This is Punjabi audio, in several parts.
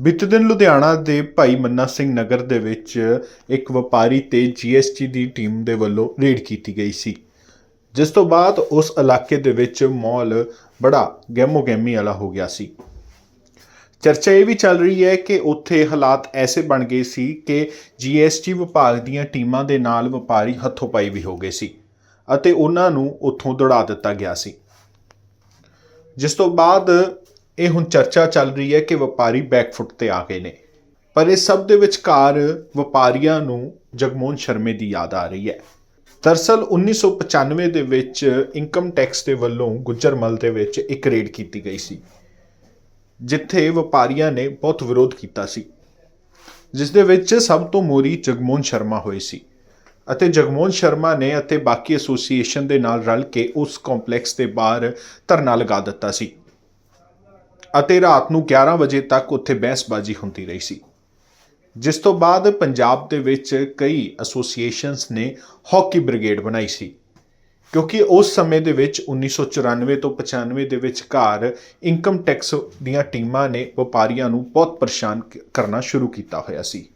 ਬੀਤੇ ਦਿਨ ਲੁਧਿਆਣਾ ਦੇ ਭਾਈ ਮੰਨਾ ਸਿੰਘ ਨਗਰ ਦੇ ਵਿੱਚ ਇੱਕ ਵਪਾਰੀ ਤੇ ਜੀਐਸਟੀ ਦੀ ਟੀਮ ਦੇ ਵੱਲੋਂ ਰੇਡ ਕੀਤੀ ਗਈ ਸੀ। ਜਿਸ ਤੋਂ ਬਾਅਦ ਉਸ ਇਲਾਕੇ ਦੇ ਵਿੱਚ ਮਾਹੌਲ ਬੜਾ ਗਹਿਮੋ-ਗਹਿਮੀ ਵਾਲਾ ਹੋ ਗਿਆ ਸੀ। ਚਰਚਾ ਇਹ ਵੀ ਚੱਲ ਰਹੀ ਹੈ ਕਿ ਉੱਥੇ ਹਾਲਾਤ ਐਸੇ ਬਣ ਗਏ ਸੀ ਕਿ ਜੀਐਸਟੀ ਵਿਭਾਗ ਦੀਆਂ ਟੀਮਾਂ ਦੇ ਨਾਲ ਵਪਾਰੀ ਹੱਥੋਂ ਪਾਈ ਵੀ ਹੋ ਗਏ ਸੀ ਅਤੇ ਉਹਨਾਂ ਨੂੰ ਉੱਥੋਂ ਦੌੜਾ ਦਿੱਤਾ ਗਿਆ ਸੀ। ਜਿਸ ਤੋਂ ਬਾਅਦ ਇਹ ਹੁਣ ਚਰਚਾ ਚੱਲ ਰਹੀ ਹੈ ਕਿ ਵਪਾਰੀ ਬੈਕਫੁੱਟ ਤੇ ਆ ਗਏ ਨੇ। ਪਰ ਇਸ ਸਭ ਦੇ ਵਿਚਕਾਰ ਵਪਾਰੀਆਂ ਨੂੰ ਜਗਮੋਹਨ ਸ਼ਰਮੇ ਦੀ ਯਾਦ ਆ ਰਹੀ ਹੈ। ਦਰਸਲ 1995 ਦੇ ਵਿੱਚ ਇਨਕਮ ਟੈਕਸ ਦੇ ਵੱਲੋਂ ਗੁੱਜਰਮਲ ਦੇ ਵਿੱਚ ਇੱਕ ਰੇਡ ਕੀਤੀ ਗਈ ਸੀ, ਜਿੱਥੇ ਵਪਾਰੀਆਂ ਨੇ ਬਹੁਤ ਵਿਰੋਧ ਕੀਤਾ ਸੀ, ਜਿਸ ਦੇ ਵਿੱਚ ਸਭ ਤੋਂ ਮੋਰੀ ਜਗਮੋਹਨ ਸ਼ਰਮਾ ਹੋਏ ਸੀ ਅਤੇ ਜਗਮੋਹਨ ਸ਼ਰਮਾ ਨੇ ਅਤੇ ਬਾਕੀ ਐਸੋਸੀਏਸ਼ਨ ਦੇ ਨਾਲ ਰਲ ਕੇ ਉਸ ਕੰਪਲੈਕਸ ਦੇ ਬਾਹਰ ਧਰਨਾ ਲਗਾ ਦਿੱਤਾ ਸੀ। ਅਤੇ ਰਾਤ ਨੂੰ 11 ਵਜੇ ਤੱਕ ਉੱਥੇ ਬਹਿਸਬਾਜ਼ੀ ਹੁੰਦੀ ਰਹੀ ਸੀ। ਜਿਸ ਤੋਂ ਬਾਅਦ ਪੰਜਾਬ ਦੇ ਵਿੱਚ ਕਈ ਐਸੋਸੀਏਸ਼ਨਸ ਨੇ ਹਾਕੀ ਬ੍ਰਿਗੇਡ ਬਣਾਈ ਸੀ। ਕਿਉਂਕਿ ਉਸ ਸਮੇਂ ਦੇ ਵਿੱਚ 1994 ਤੋਂ 95 ਦੇ ਵਿਚਕਾਰ ਇਨਕਮ ਟੈਕਸ ਦੀਆਂ ਟੀਮਾਂ ਨੇ ਵਪਾਰੀਆਂ ਨੂੰ ਬਹੁਤ ਪਰੇਸ਼ਾਨ ਕਰਨਾ ਸ਼ੁਰੂ ਕੀਤਾ ਹੋਇਆ ਸੀ।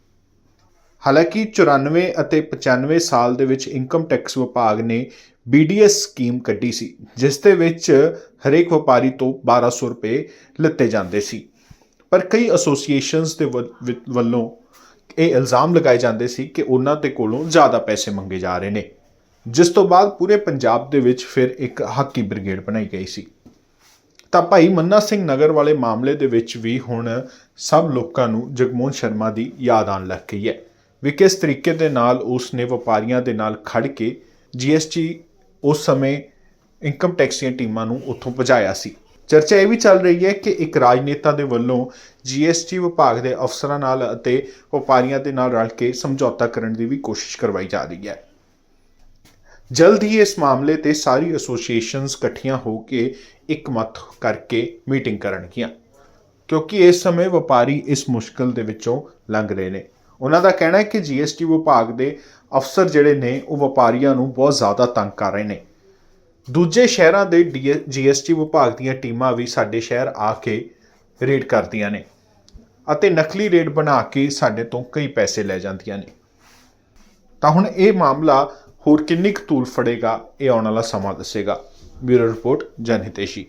ਹਾਲਾਂਕਿ 94 ਅਤੇ 95 ਸਾਲ ਦੇ ਵਿੱਚ ਇਨਕਮ ਟੈਕਸ ਵਿਭਾਗ ਨੇ BDS ਸਕੀਮ ਕੱਢੀ ਸੀ, ਜਿਸ ਦੇ ਵਿੱਚ ਹਰੇਕ ਵਪਾਰੀ ਤੋਂ 1200 ਰੁਪਏ ਲਿੱਤੇ ਜਾਂਦੇ ਸੀ। ਪਰ ਕਈ ਐਸੋਸੀਏਸ਼ਨਸ ਦੇ ਵੱਲੋਂ ਇਹ ਇਲਜ਼ਾਮ ਲਗਾਏ ਜਾਂਦੇ ਸੀ ਕਿ ਉਹਨਾਂ ਦੇ ਕੋਲੋਂ ਜ਼ਿਆਦਾ ਪੈਸੇ ਮੰਗੇ ਜਾ ਰਹੇ ਨੇ, ਜਿਸ ਤੋਂ ਬਾਅਦ ਪੂਰੇ ਪੰਜਾਬ ਦੇ ਵਿੱਚ ਫਿਰ ਇੱਕ ਹਾਕੀ ਬ੍ਰਿਗੇਡ ਬਣਾਈ ਗਈ ਸੀ। ਤਾਂ ਭਾਈ ਮੰਨਾ ਸਿੰਘ ਨਗਰ ਵਾਲੇ ਮਾਮਲੇ ਦੇ ਵਿੱਚ ਵੀ ਹੁਣ ਸਭ ਲੋਕਾਂ ਨੂੰ ਜਗਮੋਹਨ ਸ਼ਰਮਾ ਦੀ ਯਾਦ ਆਉਣ ਲੱਗ ਗਈ ਹੈ। ਵੀ ਕਿਸ ਤਰੀਕੇ ਦੇ ਨਾਲ ਉਸ ਨੇ ਵਪਾਰੀਆਂ ਦੇ ਨਾਲ ਖੜ ਕੇ ਜੀਐਸਟੀ ਉਸ ਸਮੇਂ ਇਨਕਮ ਟੈਕਸ ਦੀਆਂ ਟੀਮਾਂ ਨੂੰ ਉੱਥੋਂ ਭਜਾਇਆ ਸੀ। ਚਰਚਾ ਇਹ ਵੀ ਚੱਲ ਰਹੀ ਹੈ ਕਿ ਇੱਕ ਰਾਜਨੇਤਾ ਦੇ ਵੱਲੋਂ ਜੀਐਸਟੀ ਵਿਭਾਗ ਦੇ ਅਫਸਰਾਂ ਨਾਲ ਅਤੇ ਵਪਾਰੀਆਂ ਦੇ ਨਾਲ ਰਲ ਕੇ ਸਮਝੌਤਾ ਕਰਨ ਦੀ ਵੀ ਕੋਸ਼ਿਸ਼ ਕਰਵਾਈ ਜਾ ਰਹੀ ਹੈ। ਜਲਦ ਹੀ ਇਸ ਮਾਮਲੇ ਤੇ ਸਾਰੀ ਐਸੋਸੀਏਸ਼ਨਸ ਇਕੱਠੀਆਂ ਹੋ ਕੇ ਇੱਕ ਮਤ ਕਰਕੇ ਮੀਟਿੰਗ ਕਰਨਗੀਆਂ, ਕਿਉਂਕਿ ਇਸ ਸਮੇਂ ਵਪਾਰੀ ਇਸ ਮੁਸ਼ਕਲ ਦੇ ਵਿੱਚੋਂ ਲੰਘ ਰਹੇ ਨੇ। ਉਹਨਾਂ ਦਾ ਕਹਿਣਾ ਹੈ ਕਿ ਜੀਐਸਟੀ ਵਿਭਾਗ ਦੇ ਅਫਸਰ ਜਿਹੜੇ ਨੇ, ਉਹ ਵਪਾਰੀਆਂ ਨੂੰ ਬਹੁਤ ਜ਼ਿਆਦਾ ਤੰਗ ਕਰ ਰਹੇ ਨੇ। ਦੂਜੇ ਸ਼ਹਿਰਾਂ ਦੇ ਜੀਐਸਟੀ ਵਿਭਾਗ ਦੀਆਂ ਟੀਮਾਂ ਵੀ ਸਾਡੇ ਸ਼ਹਿਰ ਆ ਕੇ ਰੇਡ ਕਰਦੀਆਂ ਨੇ ਅਤੇ ਨਕਲੀ ਰੇਡ ਬਣਾ ਕੇ ਸਾਡੇ ਤੋਂ ਕਈ ਪੈਸੇ ਲੈ ਜਾਂਦੀਆਂ ਨੇ। ਤਾਂ ਹੁਣ ਇਹ ਮਾਮਲਾ ਹੋਰ ਕਿੰਨੀ ਕੁ ਤੂਲ ਫੜੇਗਾ, ਇਹ ਆਉਣ ਵਾਲਾ ਸਮਾਂ ਦੱਸੇਗਾ। Bureau report ਜਨਹਿਤੇਸ਼ੀ